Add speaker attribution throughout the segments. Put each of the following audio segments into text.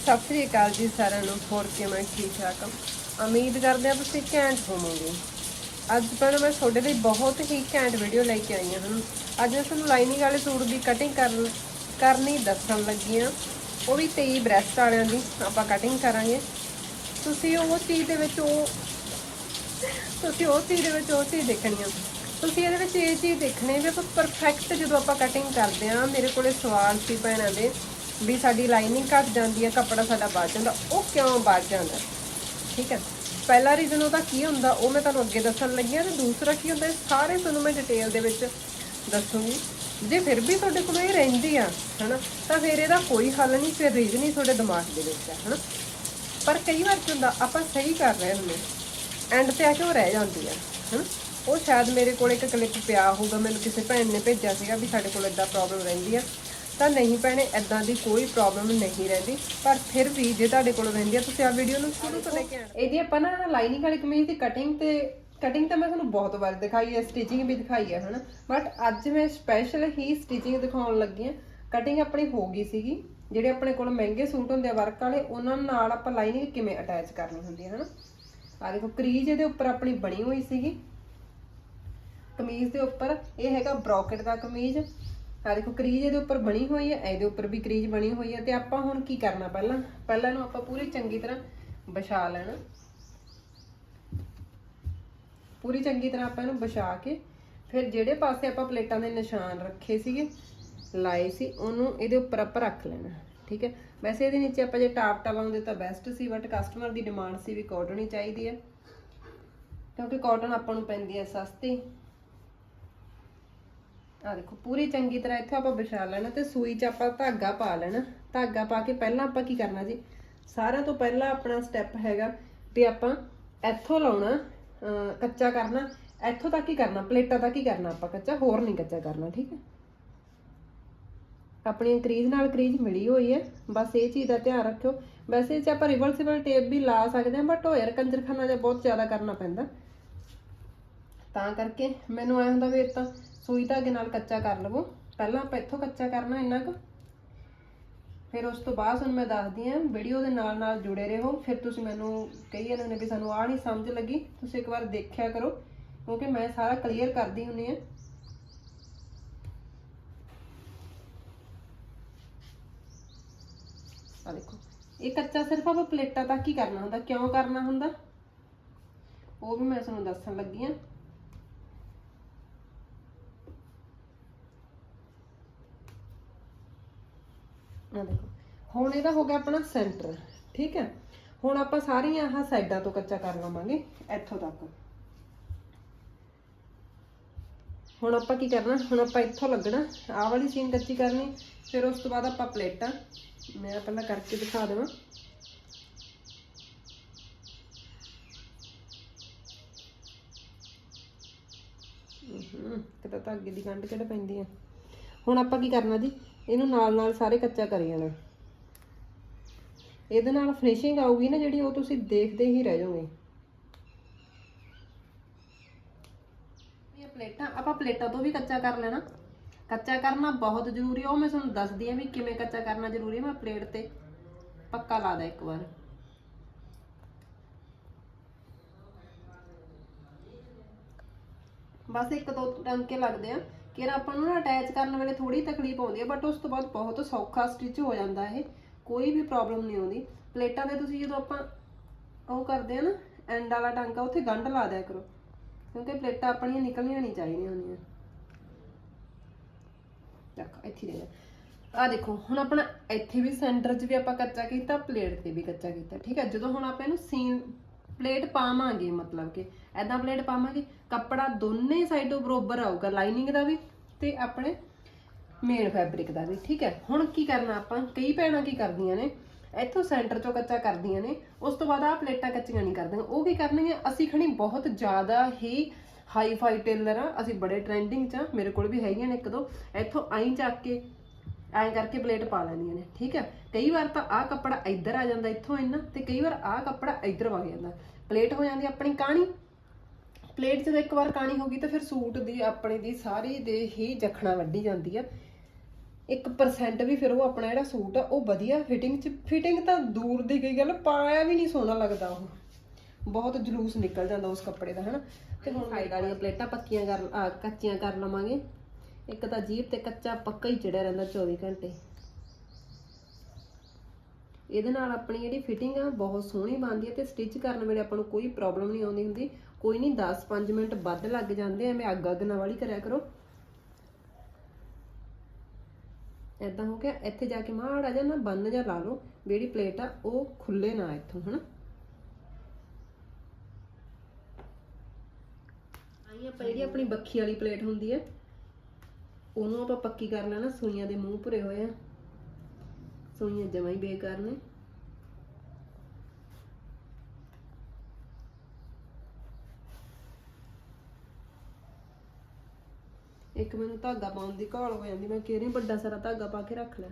Speaker 1: ਸਤਿ ਸ੍ਰੀ ਅਕਾਲ ਜੀ ਸਾਰਿਆਂ ਨੂੰ, ਹੋਰ ਕਿਵੇਂ ਠੀਕ ਠਾਕ ਉਮੀਦ ਕਰਦੇ ਹਾਂ ਤੁਸੀਂ ਘੈਂਟ ਹੋਵੋਗੇ। ਅੱਜ ਪਰ ਮੈਂ ਤੁਹਾਡੇ ਲਈ ਬਹੁਤ ਹੀ ਘੈਂਟ ਵੀਡੀਓ ਲੈ ਕੇ ਆਈ ਹਾਂ। ਅੱਜ ਮੈਂ ਤੁਹਾਨੂੰ ਲਾਈਨਿੰਗ ਵਾਲੇ ਸੂਟ ਦੀ ਕਟਿੰਗ ਕਰਨ, ਕਰਨੀ ਦੱਸਣ ਲੱਗੀ ਹਾਂ। ਉਹ ਵੀ 23 ਬ੍ਰੈਸਟ ਵਾਲਿਆਂ ਦੀ, ਆਪਾਂ ਕਟਿੰਗ ਕਰਾਂਗੇ। ਤੁਸੀਂ ਉਹ ਚੀਜ਼ ਦੇ ਵਿੱਚ ਉਹ, ਤੁਸੀਂ ਉਹ ਚੀਜ਼ ਦੇ ਵਿੱਚ ਉਹ ਚੀਜ਼ ਦੇਖਣੀ ਆ। ਤੁਸੀਂ ਇਹਦੇ ਵਿੱਚ ਇਹ ਚੀਜ਼ ਦੇਖਣੀ ਵੀ ਆਪਾਂ ਪਰਫੈਕਟ ਜਦੋਂ ਆਪਾਂ ਕਟਿੰਗ ਕਰਦੇ ਆ ਮੇਰੇ ਕੋਲੇ ਸਵਾਲ ਸੀ ਭੈਣਾਂ ਦੇ। ਵੀ ਸਾਡੀ ਲਾਈਨਿੰਗ ਘੱਟ ਜਾਂਦੀ ਹੈ, ਕੱਪੜਾ ਸਾਡਾ ਬਚ ਜਾਂਦਾ, ਉਹ ਕਿਉਂ ਬਚ ਜਾਂਦਾ? ਠੀਕ ਹੈ। ਪਹਿਲਾ ਰੀਜ਼ਨ ਉਹਦਾ ਕੀ ਹੁੰਦਾ, ਉਹ ਮੈਂ ਤੁਹਾਨੂੰ ਅੱਗੇ ਦੱਸਣ ਲੱਗੀ ਹਾਂ ਤੇ ਦੂਸਰਾ ਕੀ ਹੁੰਦਾ ਸਾਰੇ ਤੁਹਾਨੂੰ ਮੈਂ ਡਿਟੇਲ ਦੇ ਵਿੱਚ ਦੱਸੂਗੀ। ਜੇ ਫਿਰ ਵੀ ਤੁਹਾਡੇ ਕੋਲ ਇਹ ਰਹਿੰਦੀ ਆ, ਹਨਾ, ਤਾਂ ਫਿਰ ਇਹਦਾ ਕੋਈ ਹੱਲ ਨਹੀਂ, ਫਿਰ ਰੀਜ਼ਨ ਹੀ ਤੁਹਾਡੇ ਦਿਮਾਗ ਦੇ ਵਿੱਚ ਹੈ ਹਨਾ। ਪਰ ਕਈ ਵਾਰ ਕੀ ਹੁੰਦਾ, ਆਪਾਂ ਸਹੀ ਕਰ ਰਹੇ ਹੁੰਦੇ ਐਂਡ ਤੇ ਆ ਕੇ ਉਹ ਰਹਿ ਜਾਂਦੀ ਆ, ਹਨਾ। ਉਹ ਸ਼ਾਇਦ ਮੇਰੇ ਕੋਲ ਇੱਕ ਕਲਿੱਪ ਪਿਆ ਹੋਊਗਾ, ਮੈਨੂੰ ਕਿਸੇ ਭੈਣ ਨੇ ਭੇਜਿਆ ਸੀਗਾ ਵੀ ਸਾਡੇ ਕੋਲ ਇਦਾਂ ਪ੍ਰੋਬਲਮ ਰਹਿੰਦੀ ਆ। ਤਾਂ ਨਹੀਂ ਭੈਣੇ ਇਦਾਂ ਦੀ ਕੋਈ ਪ੍ਰੋਬਲਮ ਨਹੀਂ ਰਹਿੰਦੀ। ਪਰ ਫਿਰ ਵੀ ਜੇ ਤੁਹਾਡੇ ਕੋਲ ਰਹਿੰਦੀ ਆ, ਤੁਸੀਂ ਆ ਵੀਡੀਓ ਨੂੰ ਸ਼ੁਰੂ ਤੋਂ ਲੈ ਕੇ ਆਣਾ ਇਹਦੀ ਆਪਾਂ ਨਾ ਲਾਈਨਿੰਗ ਵਾਲੀ ਕਮੀਜ਼ ਦੀ ਕਟਿੰਗ ਤੇ ਕਟਿੰਗ ਤਾਂ ਮੈਂ ਤੁਹਾਨੂੰ ਬਹੁਤ ਵਾਰ ਦਿਖਾਈ ਹੈ ਸਟਿਚਿੰਗ ਵੀ ਦਿਖਾਈ ਹੈ ਹਨਾ? ਬਟ ਅੱਜ ਮੈਂ ਸਪੈਸ਼ਲ ਹੀ ਸਟਿਚਿੰਗ ਦਿਖਾਉਣ ਲੱਗੀ ਆ। ਕਟਿੰਗ ਆਪਣੀ ਹੋ ਗਈ ਸੀਗੀ। ਜਿਹੜੇ ਆਪਣੇ ਕੋਲ ਮਹਿੰਗੇ ਸੂਟ ਹੁੰਦੇ ਆ ਵਰਕ ਵਾਲੇ, ਉਹਨਾਂ ਨਾਲ ਆਪਾਂ ਲਾਈਨਿੰਗ ਕਿਵੇਂ ਅਟੈਚ ਕਰਨੀ ਹੁੰਦੀ ਹੈ ਹਨਾ? ਆ ਦੇਖੋ ਕਰੀਜ ਇਹਦੇ ਉੱਪਰ ਆਪਣੀ ਬਣੀ ਹੋਈ ਸੀਗੀ। ਕਮੀਜ਼ ਦੇ ਉੱਪਰ, ਇਹ ਹੈਗਾ ਬ੍ਰੋਕਟ ਦਾ ਕਮੀਜ਼। ਆ ਦੇਖੋ ਕਰੀਜ ਇਹਦੇ ਉੱਪਰ ਬਣੀ ਹੋਈ ਹੈ, ਇਹਦੇ ਉੱਪਰ ਵੀ ਕਰੀਜ ਬਣੀ ਹੋਈ ਹੈ ਤੇ ਆਪਾਂ ਹੁਣ ਕੀ ਕਰਨਾ ਪਹਿਲਾਂ? ਪਹਿਲਾਂ ਇਹਨੂੰ ਆਪਾਂ ਪੂਰੀ ਚੰਗੀ ਤਰ੍ਹਾਂ ਵਿਛਾ ਲੈਣਾ। ਪੂਰੀ ਚੰਗੀ ਤਰ੍ਹਾਂ ਆਪਾਂ ਇਹਨੂੰ ਵਿਛਾ ਕੇ ਫਿਰ ਜਿਹੜੇ ਪਾਸੇ ਆਪਾਂ ਪਲੇਟਾਂ ਦੇ ਨਿਸ਼ਾਨ ਰੱਖੇ ਸੀਗੇ, ਲਾਏ ਸੀ, ਉਹਨੂੰ ਇਹਦੇ ਉੱਪਰ ਆਪਾਂ ਰੱਖ ਲੈਣਾ, ਠੀਕ ਹੈ? ਵੈਸੇ ਇਹਦੇ ਨੀਚੇ ਆਪਾਂ ਜੇ ਟਾਪ ਲਾਉਂਦੇ ਤਾਂ ਬੈਸਟ ਸੀ ਬਟ ਕਸਟਮਰ ਦੀ ਡਿਮਾਂਡ ਸੀ ਵੀ ਕਾਟਨ ਹੀ ਚਾਹੀਦੀ ਹੈ, ਕਿਉਂਕਿ ਕਾਟਨ ਆਪਾਂ ਨੂੰ ਪੈਂਦੀ ਹੈ ਸਸਤੀ। ਆ ਦੇਖੋ, ਪੂਰੀ ਚੰਗੀ ਤਰ੍ਹਾਂ ਇੱਥੇ ਆਪਾਂ ਵਿਛਾ ਲੈਣਾ ਤੇ ਸੂਈ 'ਚ ਆਪਾਂ ਧਾਗਾ ਪਾ ਲੈਣਾ। ਧਾਗਾ ਪਾ ਕੇ ਪਹਿਲਾਂ ਆਪਾਂ ਕੀ ਕਰਨਾ ਜੀ? ਸਾਰਿਆਂ ਤੋਂ ਪਹਿਲਾਂ ਆਪਣਾ ਸਟੈਪ ਹੈਗਾ ਵੀ ਆਪਾਂ ਇੱਥੋਂ ਲਾਉਣਾ ਕੱਚਾ ਕਰਨਾ। ਇੱਥੋਂ ਤੱਕ ਹੀ ਕਰਨਾ, ਪਲੇਟਾਂ ਤੱਕ ਹੀ ਕਰਨਾ ਆਪਾਂ ਕੱਚਾ, ਹੋਰ ਨਹੀਂ ਕੱਚਾ ਕਰਨਾ, ਠੀਕ ਹੈ? ਆਪਣੀ ਕਰੀਜ਼ ਨਾਲ ਕਰੀਜ਼ ਮਿਲੀ ਹੋਈ ਹੈ। ਬਸ ਇਹ ਚੀਜ਼ ਦਾ ਧਿਆਨ ਰੱਖਿਓ। ਵੈਸੇ ਇਹ 'ਚ ਆਪਾਂ ਰਿਵਰਸੀਬਲ ਟੇਪ ਵੀ ਲਾ ਸਕਦੇ ਹਾਂ ਬਟ ਉਹ ਯਾਰ ਕੰਜਰਖਾਨਾ ਜਿਹਾ ਬਹੁਤ ਜ਼ਿਆਦਾ ਕਰਨਾ ਪੈਂਦਾ। ਤਾਂ ਕਰਕੇ ਮੈਨੂੰ ਐ ਹੁੰਦਾ ਵੀ ਇਹ ਤਾਂ ਸੂਈ ਧਾਗੇ ਨਾਲ ਕੱਚਾ ਕਰ ਲਵੋ। ਪਹਿਲਾਂ ਆਪਾਂ ਇੱਥੋਂ ਕੱਚਾ ਕਰਨਾ ਇੰਨਾ ਕੁ। ਫਿਰ ਉਸ ਤੋਂ ਬਾਅਦ ਤੁਹਾਨੂੰ ਮੈਂ ਦੱਸਦੀ ਹਾਂ, ਵੀਡੀਓ ਦੇ ਨਾਲ ਨਾਲ ਜੁੜੇ ਰਹੋ। ਫਿਰ ਤੁਸੀਂ ਮੈਨੂੰ ਕਹੀ ਜਾਂਦੇ ਨੇ ਵੀ ਸਾਨੂੰ ਆਹ ਨਹੀਂ ਸਮਝ ਲੱਗੀ। ਤੁਸੀਂ ਇੱਕ ਵਾਰ ਦੇਖਿਆ ਕਰੋ, ਕਿਉਂਕਿ ਮੈਂ ਸਾਰਾ ਕਲੀਅਰ ਕਰਦੀ ਹੁੰਨੀ ਆ ਆ ਦੇਖੋ, ਇਹ ਕੱਚਾ ਸਿਰਫ ਆਪਾਂ ਪਲੇਟਾਂ ਤੱਕ ਹੀ ਕਰਨਾ ਹੁੰਦਾ। ਕਿਉਂ ਕਰਨਾ ਹੁੰਦਾ? ਉਹ ਵੀ ਮੈਂ ਤੁਹਾਨੂੰ ਦੱਸਣ ਲੱਗੀ ਆ ਆ ਦੇਖੋ। ਹੁਣ ਇਹਦਾ ਹੋ ਗਿਆ ਆਪਣਾ ਸੈਂਟਰ ਠੀਕ ਹੈ? ਹੁਣ ਆਪਾਂ ਸਾਰੀਆਂ ਆਹ ਸਾਈਡਾਂ ਤੋਂ ਕੱਚਾ ਕਰ ਲਵਾਂਗੇ, ਇੱਥੋਂ ਤੱਕ। ਹੁਣ ਆਪਾਂ ਕੀ ਕਰਨਾ? ਹੁਣ ਆਪਾਂ ਇੱਥੋਂ ਲੱਗਣਾ, ਆਹ ਵਾਲੀ ਸੀਨ ਕੱਚੀ ਕਰਨੀ, ਫਿਰ ਉਸ ਤੋਂ ਬਾਅਦ ਆਪਾਂ ਪਲੇਟਾਂ, ਮੈਂ ਪਹਿਲਾਂ ਕਰਕੇ ਦਿਖਾ ਦੇਵਾਂ। ਕਿਤੇ ਧਾਗੇ ਦੀ ਗੰਢ ਕਿਹੜਾ ਪੈਂਦੀ ਹੈ ਹੁਣ ਆਪਾਂ ਕੀ ਕਰਨਾ ਜੀ? ਇਹਨੂੰ ਨਾਲ ਨਾਲ ਸਾਰੇ ਕੱਚਾ ਕਰੀ ਜਾਣਾ। ਇਹਦੇ ਨਾਲ ਫਿਨਿਸ਼ਿੰਗ ਆਊਗੀ ਨਾ ਜਿਹੜੀ, ਉਹ ਤੁਸੀਂ ਦੇਖਦੇ ਹੀ ਰਹਿ ਜਾਓਗੇ। ਇਹ ਪਲੇਟਾਂ, ਆਪਾਂ ਪਲੇਟਾਂ ਤੋਂ ਵੀ ਕੱਚਾ ਕਰ ਲੈਣਾ। ਕੱਚਾ ਕਰਨਾ ਬਹੁਤ ਜ਼ਰੂਰੀ ਹੈ ਉਹ ਮੈਂ ਤੁਹਾਨੂੰ ਦੱਸਦੀ ਆ ਵੀ ਕਿਵੇਂ ਕੱਚਾ ਕਰਨਾ ਜ਼ਰੂਰੀ ਹੈ ਮੈਂ ਪਲੇਟ ਤੇ ਪੱਕਾ ਲਾ ਦਾ ਇੱਕ ਵਾਰ। ਬਸ ਇੱਕ ਦੋ ਟੰਕੇ ਲੱਗਦੇ ਆ। ਕਿ ਆਪਾਂ ਨੂੰ ਨਾ ਅਟੈਚ ਕਰਨ ਵੇਲੇ ਥੋੜੀ ਤਕਲੀਫ ਆਉਂਦੀ ਹੈ ਬਟ ਉਸ ਤੋਂ ਬਾਅਦ ਬਹੁਤ ਸੌਖਾ ਸਟਿਚ ਹੋ ਜਾਂਦਾ ਇਹ। ਕੋਈ ਵੀ ਪ੍ਰੋਬਲਮ ਨਹੀਂ ਆਉਂਦੀ। ਪਲੇਟਾਂ ਦੇ ਤੁਸੀਂ ਜਦੋਂ ਆਪਾਂ ਉਹ ਕਰਦੇ ਆ ਨਾ ਐਂਡ ਵਾਲਾ ਟਾਂਕਾ, ਉੱਥੇ ਗੰਢ ਲਾ ਦਿਆ ਕਰੋ। ਕਿਉਂਕਿ ਪਲੇਟਾਂ ਆਪਣੀਆਂ ਨਿਕਲਣੀਆਂ ਨਹੀਂ ਚਾਹੀਦੀਆਂ ਹੁੰਦੀਆਂ। ਚੱਕ ਇੱਥੇ ਦੇ ਆ ਦੇਖੋ, ਹੁਣ ਆਪਣਾ ਇੱਥੇ ਵੀ ਸੈਂਟਰ 'ਚ ਵੀ ਆਪਾਂ ਕੱਚਾ ਕੀਤਾ, ਪਲੇਟ ਤੇ ਵੀ ਕੱਚਾ ਕੀਤਾ, ਠੀਕ ਹੈ? ਜਦੋਂ ਹੁਣ ਆਪਾਂ ਇਹਨੂੰ ਸੀਨ ਪਲੇਟ ਪਾਵਾਂਗੇ, ਮਤਲਬ ਕਿ ਐਦਾਂ ਪਲੇਟ ਪਾਵਾਂਗੇ, ਕੱਪੜਾ ਦੋਨੇ ਸਾਈਡੋਂ ਬਰੋਬਰ ਆਊਗਾ ਲਾਈਨਿੰਗ ਦਾ ਵੀ ਤੇ ਆਪਣੇ ਮੇਨ ਫੈਬਰਿਕ ਦਾ ਵੀ, ਠੀਕ ਹੈ? ਹੁਣ ਕੀ ਕਰਨਾ ਆਪਾਂ? ਕਈ ਭੈਣਾਂ ਕੀ ਕਰਦੀਆਂ ਨੇ, ਇੱਥੋਂ ਸੈਂਟਰ ਚੋਂ ਕੱਚਾ ਕਰਦੀਆਂ ਨੇ, ਉਸ ਤੋਂ ਬਾਅਦ ਆ ਪਲੇਟਾਂ ਕੱਚੀਆਂ ਨਹੀਂ ਕਰਦੀਆਂ। ਉਹ ਕੀ ਕਰਨਗੀਆਂ? ਅਸੀਂ ਖਣੀ ਬਹੁਤ ਜ਼ਿਆਦਾ ਹੀ ਹਾਈ ਫਾਈ ਟੇਲਰ ਆ, ਅਸੀਂ ਬੜੇ ਟ੍ਰੈਂਡਿੰਗ ਚ ਆ, ਮੇਰੇ ਕੋਲ ਵੀ ਹੈਗੀਆਂ ਨੇ ਇੱਕ ਦੋ। ਇੱਥੋਂ ਆਈ ਚੱਕ ਕੇ ਐਂ ਕਰਕੇ ਪਲੇਟ ਪਾ ਲੈਂਦੀਆਂ ਨੇ ਠੀਕ ਹੈ? ਕਈ ਵਾਰ ਤਾਂ ਆਹ ਕੱਪੜਾ ਇੱਧਰ ਆ ਜਾਂਦਾ ਇੱਥੋਂ ਇੰਨਾ ਤੇ ਕਈ ਵਾਰ ਆਹ ਕੱਪੜਾ ਇੱਧਰ ਵਗ ਜਾਂਦਾ। ਪਲੇਟ ਹੋ ਜਾਂਦੀ ਆਪਣੀ ਕਾਣੀ। ਪਲੇਟ ਜਦੋਂ ਇੱਕ ਵਾਰ ਕਾਣੀ ਹੋ ਗਈ ਤਾਂ ਫਿਰ ਸੂਟ ਦੀ ਆਪਣੇ ਦੀ ਸਾਰੀ ਦੇ ਹੀ ਜਖਣਾ ਵੱਢੀ ਜਾਂਦੀ ਆ। 1% ਵੀ ਫਿਰ ਉਹ ਆਪਣਾ ਜਿਹੜਾ ਸੂਟ ਆ ਉਹ ਵਧੀਆ ਫਿਟਿੰਗ ਚ ਫਿਟਿੰਗ ਤਾਂ ਦੂਰ ਦੀ ਗਈ ਗੱਲ ਪਾਇਆ ਵੀ ਨਹੀਂ ਸੋਹਣਾ ਲੱਗਦਾ ਉਹ। ਬਹੁਤ ਜਲੂਸ ਨਿਕਲ ਜਾਂਦਾ ਉਸ ਕੱਪੜੇ ਦਾ ਹਨਾ? ਤੇ ਹੁਣ ਸਾਈਡ ਵਾਲੀਆਂ ਪਲੇਟਾਂ ਪੱਕੀਆਂ ਕਰ ਕੱਚੀਆਂ ਕਰ ਲਵਾਂਗੇ। ਇੱਕ ਤਾਂ ਜੀਭ ਤੇ ਕੱਚਾ ਪੱਕਾ ਹੀ ਚੜਿਆ ਰਹਿੰਦਾ 24 ਘੰਟੇ। ਇਹਦੇ ਨਾਲ ਆਪਣੀ ਜਿਹੜੀ ਫਿਟਿੰਗ ਆ, ਬਹੁਤ ਸੋਹਣੀ ਬਣਦੀ ਹੈ ਤੇ ਸਟਿਚ ਕਰਨ ਵੇਲੇ ਆਪਾਂ ਨੂੰ ਕੋਈ ਪ੍ਰੋਬਲਮ ਨਹੀਂ ਆਉਂਦੀ ਹੁੰਦੀ। ਕੋਈ ਨਹੀਂ 10-5 ਮਿੰਟ ਵੱਧ ਲੱਗ ਜਾਂਦੇ ਐ ਅੱਗ ਅੱਗ ਨਾਲ ਵਾਲੀ ਕਰਿਆ ਕਰੋ। ਏਦਾਂ ਹੋ ਗਿਆ, ਇੱਥੇ ਜਾ ਕੇ ਮਾੜਾ ਜਿਹਾ ਨਾ ਬੰਨ ਜਾਂ ਲਾ ਲਓ ਜਿਹੜੀ ਪਲੇਟ ਆ, ਉਹ ਖੁੱਲੇ ਨਾ ਇੱਥੋਂ, ਹਨਾ। ਆਈ ਆਪਾਂ ਜਿਹੜੀ ਆਪਣੀ ਬੱਖੀ ਵਾਲੀ ਪਲੇਟ ਹੁੰਦੀ ਹੈ ਉਹਨੂੰ ਆਪਾਂ ਪੱਕੀ ਕਰ ਲੈਣਾ, ਸੂਈਆਂ ਦੇ ਮੂੰਹ ਭਰੇ ਹੋਏ ਆ। ਸੂਈਆਂ ਜਮਾਂ ਹੀ ਬੇਕਾਰ ਨੇ। ਇੱਕ ਮੈਨੂੰ ਧਾਗਾ ਪਾਉਣ ਦੀ ਘਾਲ ਹੋ ਜਾਂਦੀ, ਮੈਂ ਕਿਹੜੀ ਵੱਡਾ ਸਾਰਾ ਧਾਗਾ ਪਾ ਕੇ ਰੱਖ ਲੈ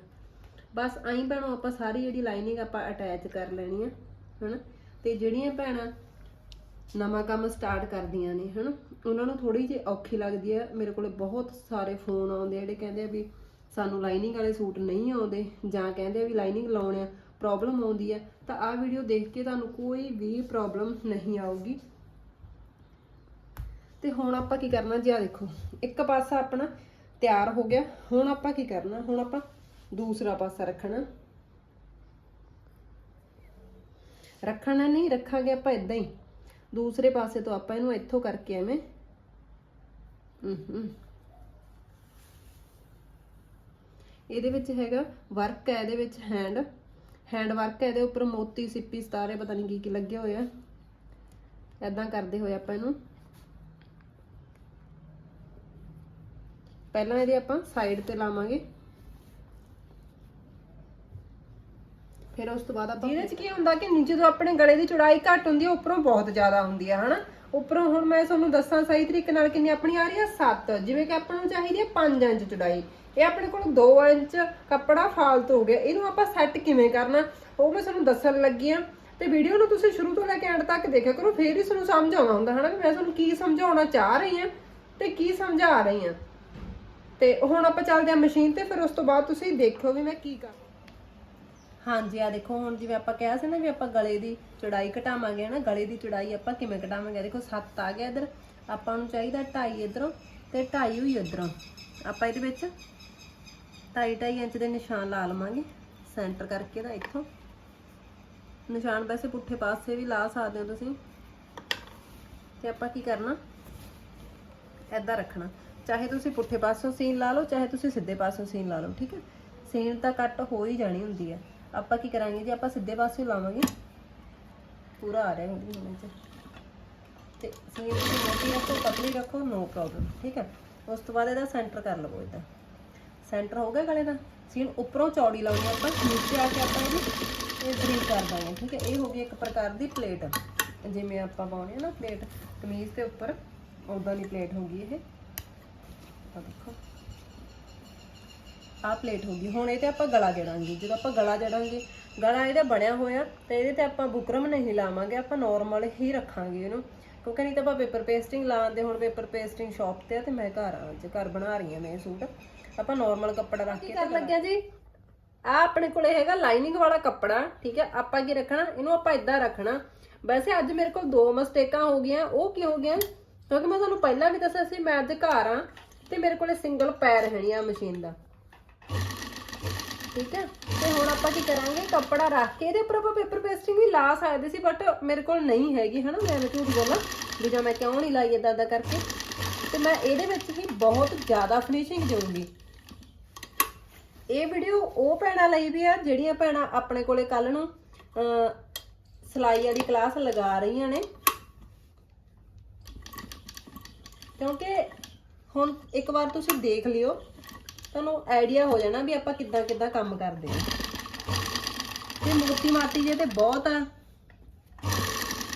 Speaker 1: ਬਸ ਐਂ ਭੈਣੋ, ਆਪਾਂ ਸਾਰੀ ਜਿਹੜੀ ਲਾਈਨਿੰਗ ਆਪਾਂ ਅਟੈਚ ਕਰ ਲੈਣੀ ਆ, ਹਨਾ? ਤੇ ਜਿਹੜੀਆਂ ਭੈਣਾਂ ਨਵਾਂ ਕੰਮ ਸਟਾਰਟ ਕਰਦੀਆਂ ਨੇ, ਹਨਾ? ਉਹਨਾਂ ਨੂੰ ਥੋੜੀ ਜਿਹੀ ਔਖੀ ਲੱਗਦੀ ਹੈ। ਮੇਰੇ ਕੋਲੇ ਬਹੁਤ ਸਾਰੇ ਫੋਨ ਆਉਂਦੇ ਜਿਹੜੇ ਕਹਿੰਦੇ ਆ ਵੀ ਸਾਨੂੰ ਲਾਈਨਿੰਗ ਵਾਲੇ ਸੂਟ ਨਹੀਂ ਆਉਂਦੇ, ਜਾਂ ਕਹਿੰਦੇ ਆ ਵੀ ਲਾਈਨਿੰਗ ਲਾਉਣੇ ਆ ਪ੍ਰੋਬਲਮ ਆਉਂਦੀ ਆ ਤਾਂ ਆਹ ਵੀਡੀਓ ਦੇਖ ਕੇ ਤੁਹਾਨੂੰ ਕੋਈ ਵੀ ਪ੍ਰੋਬਲਮ ਨਹੀਂ ਆਊਗੀ। ਤੇ ਹੁਣ ਆਪਾਂ ਕੀ ਕਰਨਾ? ਜੀ ਆ ਦੇਖੋ, ਇੱਕ ਪਾਸਾ ਆਪਣਾ ਤਿਆਰ ਹੋ ਗਿਆ, ਹੁਣ ਆਪਾਂ ਕੀ ਕਰਨਾ? ਹੁਣ ਆਪਾਂ ਦੂਸਰਾ ਪਾਸਾ ਰੱਖਣਾ। ਰੱਖਣਾ ਨਹੀਂ, ਰੱਖਾਂਗੇ ਆਪਾਂ ਇਦਾਂ ਹੀ। ਦੂਸਰੇ ਪਾਸੇ ਤੋਂ ਆਪਾਂ ਇਹਨੂੰ ਇੱਥੋਂ ਕਰਕੇ ਐਵੇਂ। ਹੂੰ ਇਹਦੇ ਵਿੱਚ ਹੈਗਾ ਵਰਕ ਹੈ, ਇਹਦੇ ਵਿੱਚ ਹੈਂਡ ਹੈਂਡ ਵਰਕ ਹੈ, ਇਹਦੇ ਉੱਪਰ ਮੋਤੀ, ਸਿੱਪੀ, ਸਤਾਰੇ, ਪਤਾ ਨਹੀਂ ਕੀ ਕੀ ਲੱਗੇ ਹੋਏ ਆ ਐਦਾਂ ਕਰਦੇ ਹੋਏ ਆਪਾਂ ਇਹਨੂੰ। ਪਹਿਲਾਂ ਇਹਦੇ ਆਪਾਂ ਸਾਈਡ ਤੇ ਲਾਵਾਂਗੇ। ਫਿਰ ਉਸ ਤੋਂ ਬਾਅਦ ਆਪਾਂ ਜਿਹਦੇ ਚ ਕੀ ਹੁੰਦਾ ਕਿ ਨੀਚੇ ਆਪਣੇ ਗਲੇ ਦੀ ਚੌੜਾਈ ਘੱਟ ਹੁੰਦੀ ਹੈ, ਉੱਪਰੋਂ ਬਹੁਤ ਜ਼ਿਆਦਾ ਹੁੰਦੀ ਹੈ, ਹਨਾ? ਉੱਪਰੋਂ ਹੁਣ ਮੈਂ ਤੁਹਾਨੂੰ ਦੱਸਾਂ ਸਹੀ ਤਰੀਕੇ ਨਾਲ ਕਿੰਨੀ ਆਪਣੀ ਆ ਰਹੀ ਹੈ 7 ਜਿਵੇਂ ਕਿ ਆਪਾਂ ਨੂੰ ਚਾਹੀਦੀ ਹੈ 5 ਇੰਚ ਚੌੜਾਈ। ਇਹ ਆਪਣੇ ਕੋਲ 2 ਇੰਚ ਕੱਪੜਾ ਫਾਲਤੂ ਹੋ ਗਿਆ। ਇਹਨੂੰ ਆਪਾਂ ਸੈੱਟ ਕਿਵੇਂ ਕਰਨਾ? ਉਹ ਮੈਂ ਤੁਹਾਨੂੰ ਦੱਸਣ ਲੱਗੀ ਆ ਤੇ ਵੀਡੀਓ ਨੂੰ ਤੁਸੀਂ ਸ਼ੁਰੂ ਤੋਂ ਲੈ ਕੇ ਐਂਡ ਤੱਕ ਦੇਖਿਆ ਕਰੋ, ਫੇਰ ਹੀ ਤੁਹਾਨੂੰ ਸਮਝ ਆਉਣਾ ਹੁੰਦਾ, ਹਨਾ? ਵੀ ਮੈਂ ਤੁਹਾਨੂੰ ਕੀ ਸਮਝਾਉਣਾ ਚਾਹ ਰਹੀ ਹਾਂ ਤੇ ਕੀ ਸਮਝਾ ਰਹੀ ਆ ਤੇ ਹੁਣ ਆਪਾਂ ਚੱਲਦੇ ਹਾਂ ਮਸ਼ੀਨ ਤੇ, ਫਿਰ ਉਸ ਤੋਂ ਬਾਅਦ ਤੁਸੀਂ ਦੇਖੋ ਵੀ ਮੈਂ ਕੀ ਕਰ ਹਾਂਜੀ ਆ ਦੇਖੋ, ਹੁਣ ਜਿਵੇਂ ਆਪਾਂ ਕਿਹਾ ਸੀ ਨਾ ਵੀ ਆਪਾਂ ਗਲੇ ਦੀ ਚੜਾਈ ਘਟਾਵਾਂਗੇ ਨਾ ਗਲੇ ਦੀ ਚੜਾਈ ਆਪਾਂ ਕਿਵੇਂ ਘਟਾਵਾਂਗੇ? ਦੇਖੋ 7 ਆ ਗਿਆ ਇਧਰ, ਆਪਾਂ ਨੂੰ ਚਾਹੀਦਾ 2.5 ਇਧਰੋਂ ਤੇ 2.5 ਹੀ ਇਧਰੋਂ। ਆਪਾਂ ਇਹਦੇ ਵਿੱਚ 2.5 ਇੰਚ ਦੇ ਨਿਸ਼ਾਨ ਲਾ ਲਵਾਂਗੇ, ਸੈਂਟਰ ਕਰਕੇ ਦਾ ਇੱਥੋਂ। ਨਿਸ਼ਾਨ ਵੈਸੇ ਪੁੱਠੇ ਪਾਸੇ ਵੀ ਲਾ ਸਕਦੇ ਹੋ ਤੁਸੀਂ। ਤੇ ਆਪਾਂ ਕੀ ਕਰਨਾ? ਐਦਾਂ ਰੱਖਣਾ। ਚਾਹੇ ਤੁਸੀਂ ਪੁੱਠੇ ਪਾਸੋਂ ਸੀਨ ਲਾ ਲਓ, ਚਾਹੇ ਤੁਸੀਂ ਸਿੱਧੇ ਪਾਸੋਂ ਸੀਨ ਲਾ ਲਓ, ਠੀਕ ਹੈ? ਸੀਨ ਤਾਂ ਕੱਟ ਹੋ ਹੀ ਜਾਣੀ ਹੁੰਦੀ ਹੈ। ਆਪਾਂ ਕੀ ਕਰਾਂਗੇ ਜੀ, ਆਪਾਂ ਸਿੱਧੇ ਪਾਸੇ ਲਾਵਾਂਗੇ। ਪੂਰਾ ਆ ਰਿਹਾ ਹੁੰਦੀ ਹੁਣ ਚ ਤੇ ਸੀਨ ਤੁਸੀਂ ਮੋਟੀ ਰੱਖੋ ਪਤਲੀ ਰੱਖੋ ਨੋ ਪ੍ਰੋਬਲਮ ਠੀਕ ਹੈ। ਉਸ ਤੋਂ ਬਾਅਦ ਇਹਦਾ ਸੈਂਟਰ ਕਰ ਲਵੋ ਇਦਾਂ ਸੈਂਟਰ ਹੋ ਗਿਆ ਗਲੇ ਦਾ? ਸੀਨ ਉੱਪਰੋਂ ਚੌੜੀ ਲਾਉਣੀ ਆ ਆਪਾਂ, ਨੀਚੇ ਆ ਕੇ ਆਪਾਂ ਇਹਨੂੰ ਇਹ ਬਰੀਕ ਕਰ ਦਾਂਗੇ, ਠੀਕ ਹੈ। ਇਹ ਹੋ ਗਈ ਇੱਕ ਪ੍ਰਕਾਰ ਦੀ ਪਲੇਟ ਜਿਵੇਂ ਆਪਾਂ ਪਾਉਣੀ ਹੈ ਨਾ ਪਲੇਟ ਕਮੀਜ਼ ਦੇ ਉੱਪਰ ਉਦਾਂ ਦੀ ਪਲੇਟ ਹੋ ਗਈ ਇਹ। ਆ ਦੇਖੋ। ਆ ਪਲੇਟ ਹੋ ਗਈ। ਹੁਣ ਇਹ ਤੇ ਆਪਾਂ ਗਲਾ ਜੜਾਂਗੇ। ਜਦੋਂ ਆਪਾਂ ਗਲਾ ਜੜਾਂਗੇ ਗਲਾ ਇਹਦਾ ਬਣਿਆ ਹੋਇਆ ਤੇ ਇਹਦੇ ਤੇ ਆਪਾਂ ਬੁਕਰਮ ਨਹੀਂ ਲਾਵਾਂਗੇ ਆਪਾਂ ਨਾਰਮਲ ਹੀ ਰੱਖਾਂਗੇ ਇਹਨੂੰ। ਕਿਉਂਕਿ ਨਹੀਂ ਤਾਂ ਆਪਾਂ ਪੇਪਰ ਪੇਸਟਿੰਗ ਲਾਉਂਦੇ ਹੁਣ ਪੇਪਰ ਪੇਸਟਿੰਗ ਸ਼ਾਪ ਤੇ ਆ ਤੇ ਮੈਂ ਘਰ ਆ ਅੱਜ ਘਰ ਬਣਾ ਰਹੀ ਹਾਂ ਮੈਂ ਇਹ ਸੂਟ। ਆਪਾਂ ਨਾਰਮਲ ਕੱਪੜਾ ਰੱਖ ਕੇ ਕਰ ਲੱਗਿਆ ਜੀ? ਆ ਆਪਣੇ ਕੋਲੇ ਹੈਗਾ ਲਾਈਨਿੰਗ ਵਾਲਾ ਕੱਪੜਾ ਠੀਕ ਹੈ? ਆਪਾਂ ਕੀ ਰੱਖਣਾ? ਇਹਨੂੰ ਆਪਾਂ ਇਦਾਂ ਰੱਖਣਾ। ਵੈਸੇ ਅੱਜ ਮੇਰੇ ਕੋਲ ਦੋ ਮਿਸਟੇਕਾਂ ਹੋ ਗਈਆਂ। ਉਹ ਕੀ ਹੋ ਗਈਆਂ? ਕਿਉਂਕਿ ਮੈਂ ਤੁਹਾਨੂੰ ਪਹਿਲਾਂ ਵੀ ਦੱਸਿਆ ਸੀ ਮੈਂ ਅੱਜ ਘਰ ਆ ਤੇ ਮੇਰੇ ਕੋਲੇ ਸਿੰਗਲ ਪੈਰ ਹੈ ਨਹੀਂ ਆ ਮਸ਼ੀਨ ਦਾ। ਠੀਕ ਹੈ? ਤੇ ਹੁਣ ਆਪਾਂ ਕੀ ਕਰਾਂਗੇ? ਕੱਪੜਾ ਰੱਖ ਕੇ ਇਹਦੇ ਉੱਪਰ ਆਪਾਂ ਪੇਪਰ ਪੇਸਟਿੰਗ ਵੀ ਲਾ ਸਕਦੇ ਸੀ ਬਟ ਮੇਰੇ ਕੋਲ ਨਹੀਂ ਹੈਗੀ ਹਨਾ? ਮੈਂ ਝੂਠ ਬੋਲਾਂ। ਵੀ ਜਾਂ ਮੈਂ ਕਿਉਂ ਨਹੀਂ ਲਾਈ ਏਦਾਂ ਏਦਾਂ ਕਰਕੇ? ਤੇ ਮੈਂ ਇਹਦੇ ਵਿੱਚ ਹੀ ਬਹੁਤ ਜ਼ਿਆਦਾ ਫਿਨਿਸ਼ਿੰਗ ਦੇਵਾਂਗੀ ਇਹ ਵੀਡੀਓ ਉਹ ਭੈਣਾਂ ਲਈ ਵੀ ਆ ਜਿਹੜੀਆਂ ਭੈਣਾਂ ਆਪਣੇ ਕੋਲੇ ਕੱਲ ਨੂੰ ਅਹ, ਸਿਲਾਈ ਵਾਲੀ ਕਲਾਸ ਲਗਾ ਰਹੀਆਂ ਨੇ। ਕਿਉਂਕਿ ਹੁਣ ਇੱਕ ਵਾਰ ਤੁਸੀਂ ਦੇਖ ਲਿਓ ਤੁਹਾਨੂੰ ਆਈਡੀਆ ਹੋ ਜਾਣਾ ਵੀ ਆਪਾਂ ਕਿੱਦਾਂ ਕਿੱਦਾਂ ਕੰਮ ਕਰਦੇ ਆ ਤੇ ਮੋਤੀ ਮਾਤੀ ਜੇ ਤੇ ਬਹੁਤ ਆ।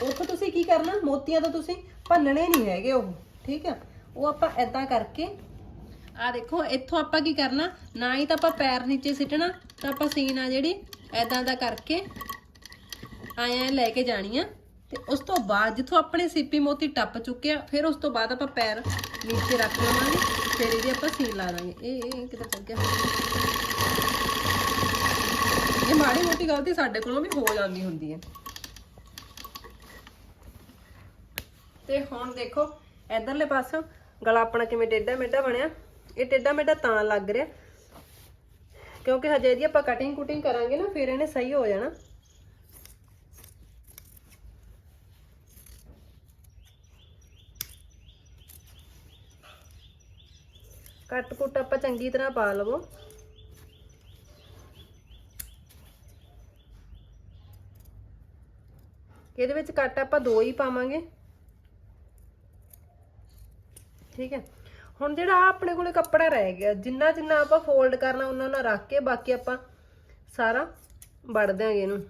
Speaker 1: ਉੱਥੋਂ ਤੁਸੀਂ ਕੀ ਕਰਨਾ? ਮੋਤੀਆਂ ਤਾਂ ਤੁਸੀਂ ਭੰਨਣੇ ਨਹੀਂ ਹੈਗੇ ਉਹ, ਠੀਕ ਆ? ਉਹ ਆਪਾਂ ਐਦਾਂ ਕਰਕੇ ਆ ਦੇਖੋ, ਇੱਥੋਂ ਆਪਾਂ ਕੀ ਕਰਨਾ? ਨਾ ਹੀ ਤਾਂ ਆਪਾਂ ਪੈਰ ਨੀਚੇ ਸਿੱਟਣਾ, ਤਾਂ ਆਪਾਂ ਸੀਨ ਆ ਜਿਹੜੀ ਐਦਾਂ ਦਾ ਕਰਕੇ ਆਇਆ ਲੈ ਕੇ ਜਾਣੀ ਆ। ਤੇ ਉਸ ਤੋਂ ਬਾਅਦ ਜਿੱਥੋਂ ਆਪਣੇ ਸੀਪੀ ਮੋਤੀ ਟੱਪ ਚੁੱਕਿਆ ਫਿਰ ਉਸ ਤੋਂ ਬਾਅਦ ਆਪਾਂ ਪੈਰ ਨੀਚੇ ਰੱਖ ਲਵਾਂਗੇ, ਫਿਰ ਇਹਦੀ ਆਪਾਂ ਸੀਨ ਲਾ ਦਾਂਗੇ। ਇਹ ਇਹ ਕਿਤੇ ਚੱਲ ਗਿਆ? ਇਹ ਮਾੜੀ ਮੋਟੀ ਗਲਤੀ ਸਾਡੇ ਕੋਲੋਂ ਵੀ ਹੋ ਜਾਂਦੀ ਹੁੰਦੀ ਹੈ। ਤੇ ਹੁਣ ਦੇਖੋ, ਇਧਰਲੇ ਪਾਸੋਂ ਗਲਾ ਆਪਣਾ ਕਿਵੇਂ ਟੇਢਾ ਮੇਢਾ ਬਣਿਆ? ਇਹ ਟੇਢਾ ਮੇਢਾ ਤਾਂ ਲੱਗ ਰਿਹਾ, ਕਿਉਂਕਿ ਹਜੇ ਇਹਦੀ ਆਪਾਂ ਕਟਿੰਗ ਕੁਟਿੰਗ ਕਰਾਂਗੇ ਨਾ, ਫਿਰ ਇਹਨੇ ਸਹੀ ਹੋ ਜਾਣਾ। ਕੱਟ ਕੁੱਟ ਆਪਾਂ ਚੰਗੀ ਤਰ੍ਹਾਂ ਪਾ ਲਵੋ। ਇਹਦੇ ਵਿੱਚ ਕੱਟ ਆਪਾਂ ਦੋ ਹੀ ਪਾਵਾਂਗੇ। ਠੀਕ ਹੈ। ਹੁਣ ਜਿਹੜਾ ਆਹ ਆਪਣੇ ਕੋਲੇ ਕੱਪੜਾ ਰਹਿ ਗਿਆ, ਜਿੰਨਾ ਜਿੰਨਾ ਆਪਾਂ ਫੋਲਡ ਕਰਨਾ, ਉਹਨਾਂ ਨਾਲ ਰੱਖ ਕੇ ਬਾਕੀ ਆਪਾਂ ਸਾਰਾ ਵੜ ਦਿਆਂਗੇ ਇਹਨੂੰ।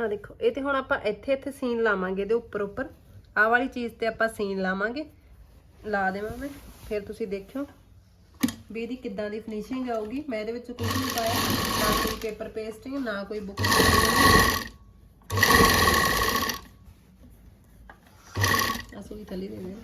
Speaker 1: ਆ ਦੇਖੋ, ਇਹ ਤੇ ਹੁਣ ਆਪਾਂ ਇੱਥੇ ਇੱਥੇ ਸੀਨ ਲਾਵਾਂਗੇ ਇਹਦੇ ਉੱਪਰ ਉੱਪਰ। ਆਹ ਵਾਲੀ ਚੀਜ਼ ਤੇ ਆਪਾਂ ਸੀਨ ਲਾਵਾਂਗੇ। ਲਾ ਦੇਵਾਂ ਮੈਂ, ਫਿਰ ਤੁਸੀਂ ਦੇਖਿਓ ਵੀ ਇਹਦੀ ਕਿੱਦਾਂ ਦੀ ਫਿਨਿਸ਼ਿੰਗ ਆਊਗੀ। ਮੈਂ ਇਹਦੇ ਵਿੱਚ ਕੁਝ ਨਹੀਂ ਪਾਇਆ, ਨਾ ਕੋਈ ਪੇਪਰ ਪੇਸਟਿੰਗ ਨਾ ਕੋਈ ਬੁੱਕ ਅਸੂ ਵੀ ਥੱਲੇ ਦੇ ਦੇ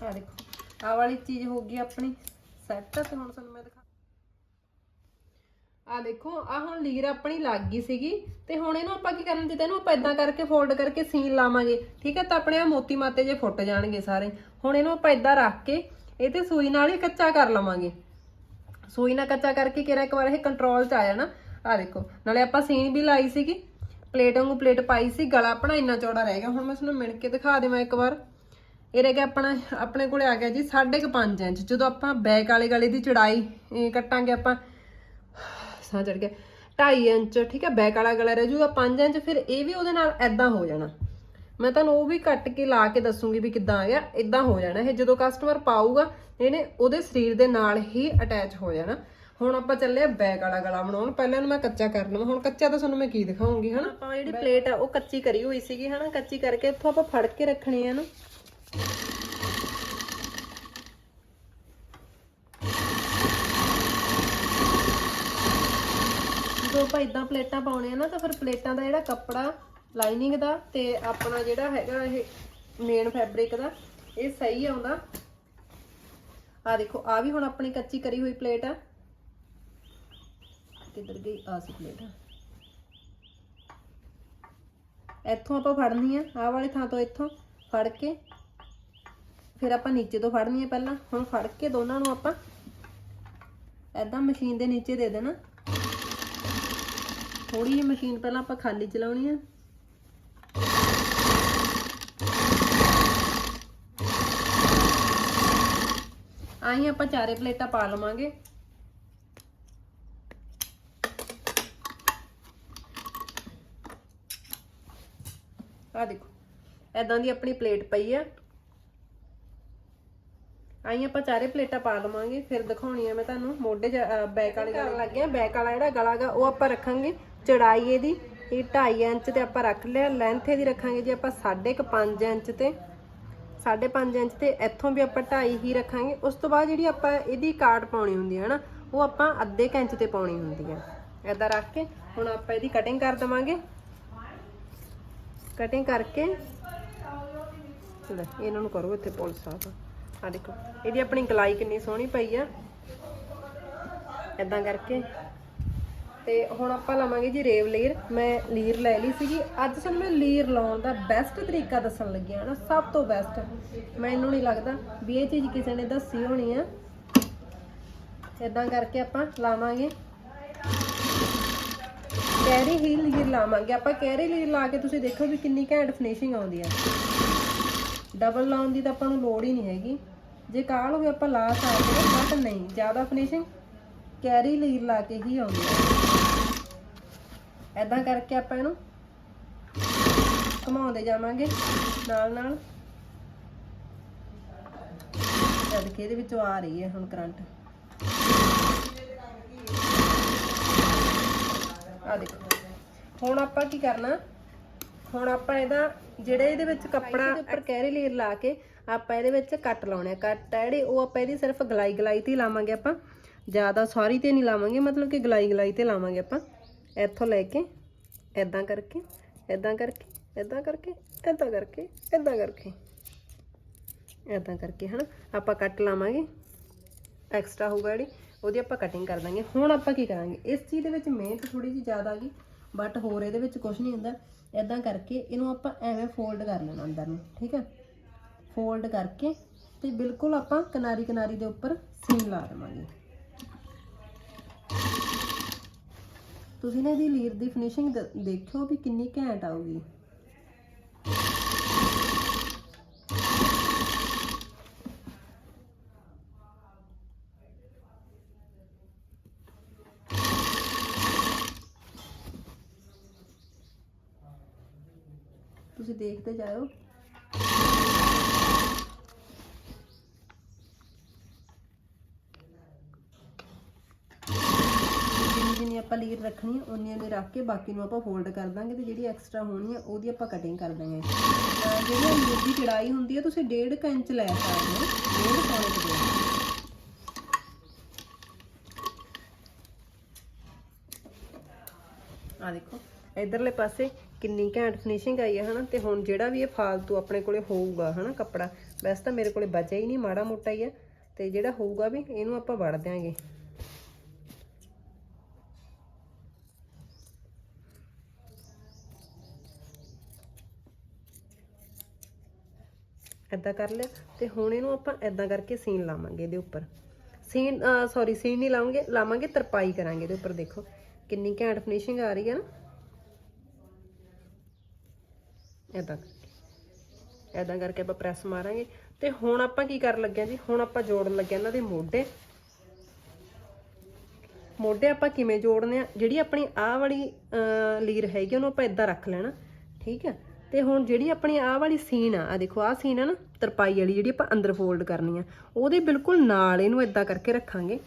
Speaker 1: ਆ ਦੇਖੋ ਆਹ ਵਾਲੀ ਚੀਜ਼ ਹੋ ਗਈ ਆਪਣੀ। ਸੈੱਟ ਤੇ ਹੁਣ ਤੁਹਾਨੂੰ ਮੈਂ ਦਿਖਾ ਆ ਦੇਖੋ ਆ ਹੁਣ ਲੀਰ ਆਪਣੀ ਲੱਗ ਗਈ ਸੀਗੀ। ਤੇ ਹੁਣ ਇਹਨੂੰ ਆਪਾਂ ਕੀ ਕਰਨ ਦਿੱਤਾ? ਇਹਨੂੰ ਆਪਾਂ ਇਦਾਂ ਕਰਕੇ ਫੋਲਡ ਕਰਕੇ ਸੀਨ ਲਾਵਾਂਗੇ। ਠੀਕ ਹੈ ਤਾਂ ਆਪਣੇ ਆ ਮੋਤੀ ਮਾਤੇ ਜੇ ਫੁੱਟ ਜਾਣਗੇ ਸਾਰੇ। ਹੁਣ ਇਹਨੂੰ ਆਪਾਂ ਇਦਾਂ ਰੱਖ ਕੇ ਇਹ ਤੇ ਸੂਈ ਨਾਲ ਹੀ ਕੱਚਾ ਕਰ ਲਵਾਂਗੇ। ਸੂਈ ਨਾਲ ਕੱਚਾ ਕਰਕੇ ਕਿਰਾ ਇੱਕ ਵਾਰ ਇਹ ਕੰਟਰੋਲ ਚ ਆ ਜਾਣਾ। ਆ ਦੇਖੋ, ਨਾਲੇ ਆਪਾਂ ਸੀਨ ਵੀ ਲਾਈ ਸੀਗੀ। ਪਲੇਟ ਵਾਂਗੂ ਪਲੇਟ ਪਾਈ ਸੀ। ਗਲਾ ਆਪਣਾ ਇੰਨਾ ਚੌੜਾ ਰਹਿ ਗਿਆ। ਹੁਣ ਮੈਂ ਤੁਹਾਨੂੰ ਮਿਣ ਕੇ ਦਿਖਾ ਦੇਵਾਂ ਇੱਕ ਵਾਰ। ਇਹ ਰਹਿ ਗਿਆ ਆਪਣਾ, ਆਪਣੇ ਕੋਲੇ ਆ ਗਿਆ ਜੀ 5.5 ਇੰਚ। ਜਦੋਂ ਆਪਾਂ ਬੈਕ ਵਾਲੇ ਗਲੇ ਦੀ ਚੜਾਈ, ਇਹ ਕੱਟਾਂਗੇ ਆਪਾਂ, ਸਾਹ ਚੜ ਗਿਆ 2.5 ਇੰਚ, ਠੀਕ ਹੈ, ਬੈਕ ਵਾਲਾ ਗਲਾ ਰਹਿ ਜੂਗਾ 5 ਇੰਚ, ਫਿਰ ਇਹ ਵੀ ਉਹਦੇ ਨਾਲ ਐਦਾਂ ਹੋ ਜਾਣਾ। ਮੈਂ ਤੁਹਾਨੂੰ ਉਹ ਵੀ ਕੱਟ ਕੇ ਲਾ ਕੇ ਦੱਸੂਗੀ ਵੀ ਕਿੱਦਾਂ ਆ ਇਦਾਂ ਹੋ ਜਾਣਾ। ਇਹ ਜਦੋਂ ਕਸਟਮਰ ਪਾਊਗਾ, ਇਹਨੇ ਉਹਦੇ ਸਰੀਰ ਦੇ ਨਾਲ ਹੀ ਅਟੈਚ ਹੋ ਜਾਣਾ। ਹੁਣ ਆਪਾਂ ਚੱਲੇ ਆ ਬੈਕ ਵਾਲਾ ਗਲਾ ਬਣਾਉਣ। ਪਹਿਲਾਂ ਇਹਨੂੰ ਮੈਂ ਕੱਚਾ ਕਰ ਲਵਾਂ। ਹੁਣ ਕੱਚਾ ਤਾਂ ਤੁਹਾਨੂੰ ਮੈਂ ਕੀ ਦਿਖਾਉਂਗੀ, ਹਨਾ? ਆਪਾਂ ਜਿਹੜੀ ਪਲੇਟ ਆ, ਉਹ ਕੱਚੀ ਕਰੀ ਹੋਈ ਸੀਗੀ, ਹਨਾ? ਕੱਚੀ ਕਰਕੇ ਇੱਥੋਂ ਆਪਾਂ ਫੜ ਕੇ ਰੱਖਣੀ ਆ ਨਾ। ਜਦੋਂ ਆਪਾਂ ਇਦਾਂ ਪਲੇਟਾਂ ਪਾਉਣੇ ਆ ਨਾ, ਤਾਂ ਫਿਰ ਪਲੇਟਾਂ ਦਾ ਜਿਹੜਾ ਕੱਪੜਾ ਲਾਈਨਿੰਗ ਦਾ ਤੇ ਆਪਣਾ ਜਿਹੜਾ ਹੈਗਾ ਇਹ ਮੇਨ ਫੈਬਰਿਕ ਦਾ, ਇਹ ਸਹੀ ਆਉਂਦਾ। ਆ ਦੇਖੋ ਆ ਵੀ ਹੁਣ ਆਪਣੀ ਕੱਚੀ ਕਰੀ ਹੋਈ ਪਲੇਟ ਆ। ਕਿੱਧਰ ਗਈ? ਆ ਸੀ ਪਲੇਟ ਇੱਥੋਂ ਆਪਾਂ ਫੜਨੀ ਆ, ਆਹ ਵਾਲੀ ਥਾਂ ਤੋਂ ਇੱਥੋਂ ਫੜ ਕੇ ਫਿਰ ਆਪਾਂ ਨੀਚੇ ਤੋਂ ਫੜਨੀ ਹੈ ਪਹਿਲਾਂ। ਹੁਣ ਫੜ ਕੇ ਦੋਨਾਂ ਨੂੰ ਆਪਾਂ ਐਦਾਂ ਮਸ਼ੀਨ ਦੇ ਨੀਚੇ ਦੇ ਦੇਣਾ। ਥੋੜੀ ਜਿਹੀ ਮਸ਼ੀਨ ਪਹਿਲਾਂ ਆਪਾਂ ਖਾਲੀ ਚਲਾਉਣੀ ਆ ਆਹੀ ਆਪਾਂ ਚਾਰੇ ਪਲੇਟਾਂ ਪਾ ਲਵਾਂਗੇ। ਆ ਦੇਖੋ ਐਦਾਂ ਦੀ ਆਪਣੀ ਪਲੇਟ ਪਈ ਆ ਆਈ ਆਪਾਂ ਚਾਰੇ ਪਲੇਟਾਂ ਪਾ ਲਵਾਂਗੇ ਫਿਰ ਦਿਖਾਉਣੀ ਆ ਮੈਂ ਤੁਹਾਨੂੰ ਮੋਢੇ ਬੈਕ ਵਾਲੇ ਕਰਨ ਲੱਗੇ ਆ ਬੈਕ ਵਾਲਾ ਜਿਹੜਾ ਗਲਾ ਗਾ ਉਹ ਆਪਾਂ ਰੱਖਾਂਗੇ ਚੜਾਈ ਇਹਦੀ ਇਹ 2.5 ਇੰਚ ਤੇ ਆਪਾਂ ਰੱਖ ਲਿਆ ਲੈਂਥ ਇਹਦੀ ਰੱਖਾਂਗੇ ਜੀ ਆਪਾਂ 5.5 ਇੰਚ ਤੇ। 5.5 ਇੰਚ ਤੇ ਇੱਥੋਂ ਵੀ ਆਪਾਂ 2.5 ਹੀ ਰੱਖਾਂਗੇ ਉਸ ਤੋਂ ਬਾਅਦ ਜਿਹੜੀ ਆਪਾਂ ਇਹਦੀ ਕਾਟ ਪਾਉਣੀ ਹੁੰਦੀ ਹੈ ਨਾ ਉਹ ਆਪਾਂ ਅੱਧੇ ਇੰਚ ਤੇ ਪਾਉਣੀ ਹੁੰਦੀ ਹੈ ਐਦਾਂ ਰੱਖ ਕੇ ਹੁਣ ਆਪਾਂ ਇਹਦੀ ਕਟਿੰਗ ਕਰ ਦਵਾਂਗੇ। ਕਟਿੰਗ ਕਰਕੇ ਲੈ ਇਹਨਾਂ ਨੂੰ ਕਰੋ ਇੱਥੇ ਪੁਲਿਸ ਸਾਹਿਬ। ਆ ਦੇਖੋ, ਇਹਦੀ ਆਪਣੀ ਗਲਾਈ ਕਿੰਨੀ ਸੋਹਣੀ ਪਈ ਆ। ਐਦਾਂ ਕਰਕੇ। ਤੇ ਹੁਣ ਆਪਾਂ ਲਾਵਾਂਗੇ ਜੀ ਰੇਵ ਲੀਰ। ਮੈਂ ਲੀਰ ਲੈ ਲਈ ਸੀਗੀ। ਅੱਜ ਤੁਹਾਨੂੰ ਮੈਂ ਲੀਰ ਲਾਉਣ ਦਾ ਬੈਸਟ ਤਰੀਕਾ ਦੱਸਣ ਲੱਗੀ ਆ ਨਾ, ਸਭ ਤੋਂ ਬੈਸਟ ਮੈਨੂੰ ਨਹੀਂ ਲੱਗਦਾ ਵੀ ਇਹ ਚੀਜ਼ ਕਿਸੇ ਨੇ ਦੱਸੀ ਹੋਣੀ ਆ। ਐਦਾਂ ਕਰਕੇ ਆਪਾਂ ਲਾਵਾਂਗੇ। ਕੈਰੀ ਹੀ ਲੀਰ ਲਾਵਾਂਗੇ? ਆਪਾਂ ਕੈਰੀ ਲੀਰ ਲਾ ਕੇ ਤੁਸੀਂ ਦੇਖੋ ਵੀ ਕਿੰਨੀ ਘੈਂਟ ਫਿਨਿਸ਼ਿੰਗ ਆਉਂਦੀ ਆ। ਡਬਲ ਲਾਉਣ ਦੀ ਤਾਂ ਆਪਾਂ ਨੂੰ ਲੋੜ ਹੀ ਨਹੀਂ ਹੈਗੀ। ਜੇ ਕਾਲ ਹੋਵੇ ਆਪਾਂ ਲਾ ਸਕਦੇ ਹਾਂ ਬਟ ਨਹੀਂ, ਜ਼ਿਆਦਾ ਫਿਨਿਸ਼ਿੰਗ ਕੈਰੀ ਲੀਰ ਲਾ ਕੇ ਹੀ ਆਉਂਦੀ ਹੈ। ਐਦਾਂ ਕਰਕੇ ਆਪਾਂ ਇਹਨੂੰ ਘੁਮਾਉਂਦੇ ਜਾਵਾਂਗੇ ਨਾਲ ਨਾਲ। ਜਦ ਕਿ ਇਹਦੇ ਵਿੱਚੋਂ ਆ ਰਹੀ ਹੈ ਹੁਣ ਕਰੰਟ। ਆ ਦੇਖੋ। ਹੁਣ ਆਪਾਂ ਕੀ ਕਰਨਾ? ਹੁਣ ਆਪਾਂ ਇਹਦਾ ਜਿਹੜੇ ਇਹਦੇ ਵਿੱਚ ਕੱਪੜਾ ਉੱਪਰ ਕਹਿਰੇ ਲੇਰ ਲਾ ਕੇ ਆਪਾਂ ਇਹਦੇ ਵਿੱਚ ਕੱਟ ਲਾਉਣੇ ਆ ਕੱਟ ਆ ਜਿਹੜੇ ਉਹ ਆਪਾਂ ਇਹਦੀ ਸਿਰਫ ਗਲਾਈ ਗਲਾਈ ਤੇ ਲਾਵਾਂਗੇ ਆਪਾਂ। ਜ਼ਿਆਦਾ ਸਾਰੀ ਤੇ ਨਹੀਂ ਲਾਵਾਂਗੇ ਮਤਲਬ ਕਿ ਗਲਾਈ ਗਲਾਈ ਤੇ ਲਾਵਾਂਗੇ ਆਪਾਂ। ਇੱਥੋਂ ਲੈ ਕੇ ਐਦਾਂ ਕਰਕੇ ਐਦਾਂ ਕਰਕੇ ਐਦਾਂ ਕਰਕੇ ਐਦਾਂ ਕਰਕੇ ਐਦਾਂ ਕਰਕੇ ਐਦਾਂ ਕਰਕੇ ਹਨਾ? ਆਪਾਂ ਕੱਟ ਲਾਵਾਂਗੇ। ਐਕਸਟਰਾ ਹੋਊਗਾ ਜਿਹੜੀ ਉਹਦੀ ਆਪਾਂ ਕਟਿੰਗ ਕਰ ਦਾਂਗੇ। ਹੁਣ ਆਪਾਂ ਕੀ ਕਰਾਂਗੇ? ਇਸ ਚੀਜ਼ ਦੇ ਵਿੱਚ ਮਿਹਨਤ ਥੋੜੀ ਜਿਹੀ ਜ਼ਿਆਦਾ ਆ ਗਈ ਬਟ ਹੋਰ ਇਹਦੇ ਵਿੱਚ ਕੁਝ ਨਹੀਂ ਹੁੰਦਾ। ਐਦਾਂ ਕਰਕੇ ਇਹਨੂੰ ਆਪਾਂ ਐਵੇਂ ਫੋਲਡ ਕਰ ਲੈਣਾ ਅੰਦਰ ਨੂੰ, ਠੀਕ ਹੈ? ਫੋਲਡ ਕਰਕੇ ਤੇ ਬਿਲਕੁਲ ਆਪਾਂ ਕਿਨਾਰੀ ਕਿਨਾਰੀ ਦੇ ਉੱਪਰ ਸੀਨ ਲਾ ਦੇਵਾਂਗੇ। ਤੁਸੀਂ ਨਾ ਇਹਦੀ ਲੀਰ ਦੀ ਫਿਨਿਸ਼ਿੰਗ ਦੇਖਿਓ ਵੀ ਕਿੰਨੀ ਘੈਂਟ ਆਊਗੀ ਤੁਸੀਂ ਦੇਖਦੇ ਜਾਓ ਜਿੰਨੀ ਜਿੰਨੀ ਆਪਾਂ ਲੀਰ ਰੱਖਣੀ ਉਨੀ ਉਨੀ ਰੱਖ ਕੇ ਬਾਕੀ ਨੂੰ ਆਪਾਂ ਫੋਲਡ ਕਰ ਦਾਂਗੇ ਤੇ ਜਿਹੜੀ ਐਕਸਟਰਾ ਹੋਣੀ ਹੈ ਉਹਦੀ ਆਪਾਂ ਕਟਿੰਗ ਕਰ ਦਾਂਗੇ ਤਾਂ ਜਿਹੜੀ ਲੀਰ ਦੀ ਚੜਾਈ ਹੁੰਦੀ ਹੈ ਤੁਸੀਂ 1.5 ਇੰਚ ਲੈ ਸਕਦੇ ਹੋ। 1.5 ਪੌਣੇ ਕੁ ਆ ਦੇਖੋ, ਇਧਰਲੇ ਪਾਸੇ ਕਿੰਨੀ ਘੈਂਟ ਫਿਨਿਸ਼ਿੰਗ ਆਈ ਹੈ ਹਨਾ? ਤੇ ਹੁਣ ਜਿਹੜਾ ਵੀ ਇਹ ਫਾਲਤੂ ਆਪਣੇ ਕੋਲੇ ਹੋਊਗਾ, ਹਨਾ, ਕੱਪੜਾ, ਵੈਸੇ ਤਾਂ ਮੇਰੇ ਕੋਲੇ ਬਚਿਆ ਹੀ ਨਹੀਂ, ਮਾੜਾ ਮੋਟਾ ਹੀ ਆ। ਤੇ ਜਿਹੜਾ ਹੋਊਗਾ ਵੀ, ਇਹਨੂੰ ਆਪਾਂ ਵੜ ਦਿਆਂਗੇ। ਐਦਾਂ ਕਰ ਲਿਆ, ਤੇ ਹੁਣ ਇਹਨੂੰ ਆਪਾਂ ਐਦਾਂ ਕਰਕੇ ਸੀਨ ਲਾਵਾਂਗੇ ਇਹਦੇ ਉੱਪਰ। ਸੀਨ ਸੌਰੀ ਸੀਨ ਨਹੀਂ ਲਾਵਾਂਗੇ ਲਾਵਾਂਗੇ ਤਰਪਾਈ ਕਰਾਂਗੇ ਇਹਦੇ ਉੱਪਰ, ਦੇਖੋ। ਕਿੰਨੀ ਘੈਂਟ ਫਿਨਿਸ਼ਿੰਗ ਆ ਰਹੀ ਹੈ ਨਾ। ਐਦਾਂ ਐਦਾਂ ਕਰਕੇ ਆਪਾਂ ਪ੍ਰੈਸ ਮਾਰਾਂਗੇ। ਤੇ ਹੁਣ ਆਪਾਂ ਕੀ ਕਰਨ ਲੱਗੇ ਆ ਜੀ? ਹੁਣ ਆਪਾਂ ਜੋੜਨ ਲੱਗੇ ਇਹਨਾਂ ਦੇ ਮੋਢੇ। ਮੋਢੇ ਆਪਾਂ ਕਿਵੇਂ ਜੋੜਨੇ ਆ? ਜਿਹੜੀ ਆਪਣੀ ਆਹ ਵਾਲੀ ਲੀਰ ਹੈਗੀ ਉਹਨੂੰ ਆਪਾਂ ਇਦਾਂ ਰੱਖ ਲੈਣਾ। ਠੀਕ ਹੈ ਤੇ ਹੁਣ ਜਿਹੜੀ ਆਪਣੀ ਆਹ ਵਾਲੀ ਸੀਨ ਆ ਆ ਦੇਖੋ, ਆਹ ਸੀਨ ਆ ਨਾ, ਤਰਪਾਈ ਵਾਲੀ ਜਿਹੜੀ ਆਪਾਂ ਅੰਦਰ ਫੋਲਡ ਕਰਨੀ ਆ, ਉਹਦੇ ਬਿਲਕੁਲ ਨਾਲ ਇਹਨੂੰ ਇਦਾਂ ਕਰਕੇ ਰੱਖਾਂਗੇ।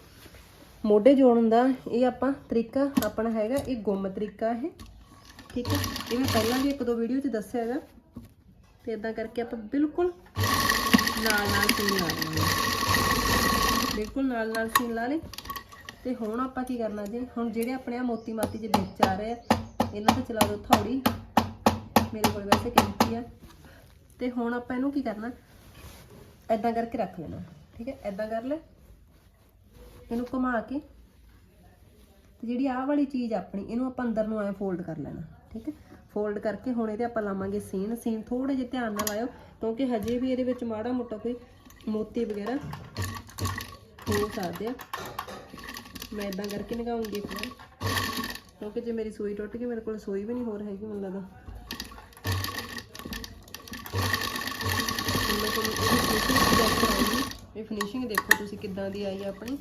Speaker 1: ਮੋਢੇ ਜੋੜਨ ਦਾ ਇਹ ਆਪਾਂ ਤਰੀਕਾ ਆਪਣਾ ਹੈਗਾ, ਇਹ ਗੁੰਮ ਤਰੀਕਾ ਇਹ। ਠੀਕ ਹੈ? ਇਹ ਮੈਂ ਪਹਿਲਾਂ ਵੀ ਇੱਕ ਦੋ ਵੀਡੀਓ 'ਚ ਦੱਸਿਆ ਹੈਗਾ। ਤੇ ਇਦਾਂ ਕਰਕੇ ਆਪਾਂ ਬਿਲਕੁਲ ਨਾਲ ਨਾਲ ਸੀਨ ਲਾ ਲਵਾਂਗੇ ਬਿਲਕੁਲ ਨਾਲ ਨਾਲ ਸੀਨ ਲਾ ਲਈ ਤੇ ਹੁਣ ਆਪਾਂ ਕੀ ਕਰਨਾ ਜੀ? ਹੁਣ ਜਿਹੜੇ ਆਪਣੇ ਆ ਮੋਤੀ ਮਾਤੀ ਦੇ ਵਿੱਚ ਆ ਰਹੇ ਆ, ਇਹਨਾਂ ਤੇ ਚਲਾ ਦਿਓ ਥੌੜੀ। ਮੇਰੇ ਕੋਲ ਵੈਸੇ ਕੈਂਚੀ ਆ। ਤੇ ਹੁਣ ਆਪਾਂ ਇਹਨੂੰ ਕੀ ਕਰਨਾ? ਐਦਾਂ ਕਰਕੇ ਰੱਖ ਲੈਣਾ। ਠੀਕ ਹੈ? ਐਦਾਂ ਕਰ ਲੈ। ਇਹਨੂੰ ਘੁਮਾ ਕੇ। ਤੇ ਜਿਹੜੀ ਆਹ ਵਾਲੀ ਚੀਜ਼ ਆਪਣੀ, ਇਹਨੂੰ ਆਪਾਂ ਅੰਦਰ ਨੂੰ ਐ ਫੋਲਡ ਕਰ ਲੈਣਾ। ਠੀਕ ਹੈ? ਫੋਲਡ ਕਰਕੇ ਹੁਣ ਇਹਦੇ ਆਪਾਂ ਲਾਵਾਂਗੇ ਸੀਨ ਸੀਨ ਥੋੜੇ ਜਿਹਾ ਧਿਆਨ ਨਾਲ ਲਾਇਓ, ਕਿਉਂਕਿ ਹਜੇ ਵੀ ਇਹਦੇ ਵਿੱਚ ਮਾੜਾ ਮੋਟਾ ਕੋਈ ਮੋਤੀ ਵਗੈਰਾ ਹੋ ਸਕਦੇ ਆ। ਮੈਂ ਇਦਾਂ ਕਰਕੇ ਲਗਾਉਂਗੀ ਇੱਕ ਵਾਰ, ਕਿਉਂਕਿ ਜੇ ਮੇਰੀ ਸੂਈ ਟੁੱਟ ਗਈ, ਮੇਰੇ ਕੋਲ ਸੂਈ ਵੀ ਨਹੀਂ ਹੋਰ ਹੈਗੀ ਮੈਨੂੰ ਲੱਗਦਾ। ਮੈਂ ਤੁਹਾਨੂੰ ਇਹ ਫਿਨਿਸ਼ਿੰਗ ਦੇਖੋ ਤੁਸੀਂ ਕਿੱਦਾਂ ਦੀ ਆਈ ਆ ਆਪਣੀ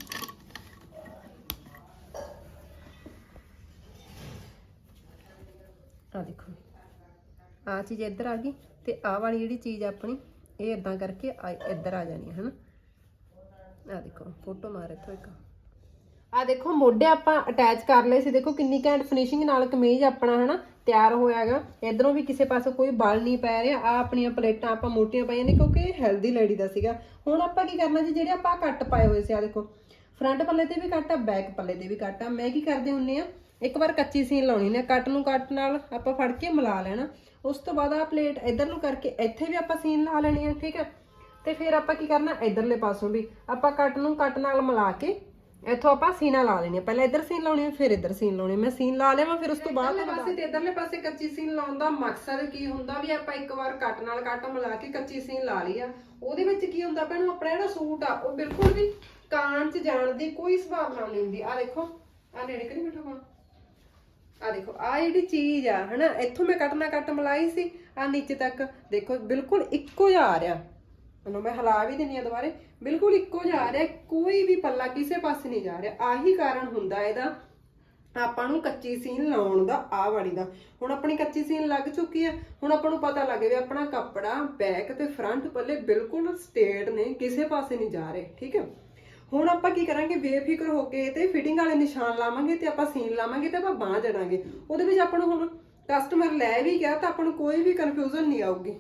Speaker 1: ਆ ਦੇਖੋ ਆ ਚੀਜ਼ ਇੱਧਰ ਆ ਗਈ ਤੇ ਆਹ ਵਾਲੀ ਜਿਹੜੀ ਚੀਜ਼ ਆਪਣੀ, ਇਹ ਇਦਾਂ ਕਰਕੇ ਇੱਧਰ ਆ ਜਾਣੀ ਹੈ ਹਨਾ? ਆ ਦੇਖੋ, ਫੋਟੋ ਮਾਰ ਇੱਥੋਂ ਇੱਕ। ਆ ਦੇਖੋ, ਮੋਢੇ ਆਪਾਂ ਅਟੈਚ ਕਰ ਲਏ ਸੀ। ਦੇਖੋ ਕਿੰਨੀ ਘੈਂਟ ਫਿਨਿਸ਼ਿੰਗ ਨਾਲ ਕਮੀਜ਼ ਆਪਣਾ, ਹਨਾ? ਤਿਆਰ ਹੋਇਆਗਾ ਇਧਰੋਂ ਵੀ ਕਿਸੇ ਪਾਸੇ ਕੋਈ ਬਲ ਨਹੀਂ ਪੈ ਰਿਹਾ। ਆ ਆਪਣੀਆਂ ਪਲੇਟਾਂ ਆਪਾਂ ਮੋਟੀਆਂ ਪਾਈਆਂ ਨੇ, ਕਿਉਂਕਿ ਇਹ ਹੈਲਦੀ ਲੇਡੀ ਦਾ ਸੀਗਾ। ਹੁਣ ਆਪਾਂ ਕੀ ਕਰਨਾ ਜੀ, ਜਿਹੜੇ ਆਪਾਂ ਕੱਟ ਪਾਏ ਹੋਏ ਸੀ ਆ ਦੇਖੋ। ਫਰੰਟ ਪੱਲੇ ਤੇ ਵੀ ਕੱਟ ਆ ਬੈਕ ਪੱਲੇ ਤੇ ਵੀ ਕੱਟ ਆ। ਮੈਂ ਕੀ ਕਰਦੇ ਹੁੰਨੇ ਆ ਇੱਕ ਵਾਰ ਕੱਚੀ ਸੀਨ ਲਾਉਣੀ ਨੇ, ਕੱਟ ਨੂੰ ਕੱਟ ਨਾਲ ਆਪਾਂ ਫੜ ਕੇ ਮਿਲਾ ਲੈਣਾ। ਉਸ ਤੋਂ ਬਾਅਦ ਆ ਪਲੇਟ ਇਧਰ ਨੂੰ ਕਰਕੇ ਇੱਥੇ ਵੀ ਆਪਾਂ ਸੀਨ ਲਾ ਲੈਣੀ ਆ, ਠੀਕ ਹੈ ਤੇ ਫਿਰ ਆਪਾਂ ਕੀ ਕਰਨਾ, ਇਧਰਲੇ ਪਾਸੋਂ ਵੀ ਆਪਾਂ ਕੱਟ ਨੂੰ ਕੱਟ ਨਾਲ ਮਿਲਾ ਕੇ ਇੱਥੋਂ ਆਪਾਂ ਸੀਨਾ ਲਾ ਲੈਣੀ ਆ ਪਹਿਲਾਂ ਇੱਧਰ ਸੀਨ ਲਾਉਣੀ ਆ, ਫਿਰ ਇੱਧਰ ਸੀਨ ਲਾਉਣੀ ਆ। ਮੈਂ ਸੀਨ ਲਾ ਲਵਾਂ ਫਿਰ ਉਸ ਤੋਂ ਬਾਅਦ ਪਾਸੇ ਤੇ ਇੱਧਰਲੇ ਪਾਸੇ ਕੱਚੀ ਸੀਨ ਲਾਉਣ ਦਾ ਮਕਸਦ ਕੀ ਹੁੰਦਾ ਵੀ ਆਪਾਂ ਇੱਕ ਵਾਰ ਕੱਟ ਨਾਲ ਕੱਟ ਮਿਲਾ ਕੇ ਕੱਚੀ ਸੀਨ ਲਾ ਲਈ ਆ? ਉਹਦੇ ਵਿੱਚ ਕੀ ਹੁੰਦਾ, ਭੈਣੋ, ਆਪਣਾ ਜਿਹੜਾ ਸੂਟ ਆ, ਉਹ ਬਿਲਕੁਲ ਵੀ ਕਾਣ ਚ ਜਾਣ ਦੀ ਕੋਈ ਸੰਭਾਵਨਾ ਨਹੀਂ ਹੁੰਦੀ। ਆ ਦੇਖੋ ਆ ਨੇੜੇ ਕਿ ਨਹੀਂ ਬੈਠਾ ਆ ਦੇਖੋ ਆ ਜਿਹੜੀ ਚੀਜ਼ ਆ, ਹਨਾ, ਇੱਥੋਂ ਮੈਂ ਕੱਟ ਕੱਟ ਮਿਲਾਈ ਸੀ ਆ ਨੀਚੇ ਤੱਕ, ਦੇਖੋ, ਬਿਲਕੁਲ ਇੱਕੋ ਜਿਹਾ ਆ ਰਿਹਾ। ਮੈਨੂੰ ਮੈਂ ਹਿਲਾ ਵੀ ਦਿੰਨੀ ਆ ਦੁਬਾਰੇ, ਬਿਲਕੁਲ ਇੱਕੋ ਜਿਹਾ ਆ ਰਿਹਾ, ਕੋਈ ਵੀ ਪੱਲਾ ਕਿਸੇ ਪਾਸੇ ਨਹੀਂ ਜਾ ਰਿਹਾ। ਆਹੀ ਕਾਰਨ ਹੁੰਦਾ ਇਹਦਾ, ਆਪਾਂ ਨੂੰ ਕੱਚੀ ਸੀਨ ਲਾਉਣ ਦਾ ਆ ਵਾਲੀ ਦਾ। ਹੁਣ ਆਪਣੀ ਕੱਚੀ ਸੀਨ ਲੱਗ ਚੁੱਕੀ ਹੈ ਹੁਣ ਆਪਾਂ ਨੂੰ ਪਤਾ ਲੱਗ ਗਿਆ ਆਪਣਾ ਕੱਪੜਾ ਬੈਕ ਤੇ ਫਰੰਟ ਪੱਲੇ ਬਿਲਕੁਲ ਸਟੇਟ ਨੇ, ਕਿਸੇ ਪਾਸੇ ਨਹੀਂ ਜਾ ਰਹੇ, ਠੀਕ ਹੈ? ਹੁਣ ਆਪਾਂ ਕੀ ਕਰਾਂਗੇ, ਬੇਫਿਕਰ ਹੋ ਕੇ ਤੇ ਫਿਟਿੰਗ ਵਾਲੇ ਨਿਸ਼ਾਨ ਲਾਵਾਂਗੇ ਤੇ ਆਪਾਂ ਸੀਨ ਲਾਵਾਂਗੇ ਤੇ ਆਪਾਂ ਬਾਂਹ ਜੜਾਂਗੇ। ਉਹਦੇ ਵਿੱਚ ਆਪਾਂ ਨੂੰ ਹੁਣ ਕਸਟਮਰ ਲੈ ਵੀ ਗਿਆ ਤਾਂ ਆਪਾਂ ਨੂੰ ਕੋਈ ਵੀ ਕਨਫਿਊਜ਼ਨ ਨਹੀਂ ਆਊਗੀ।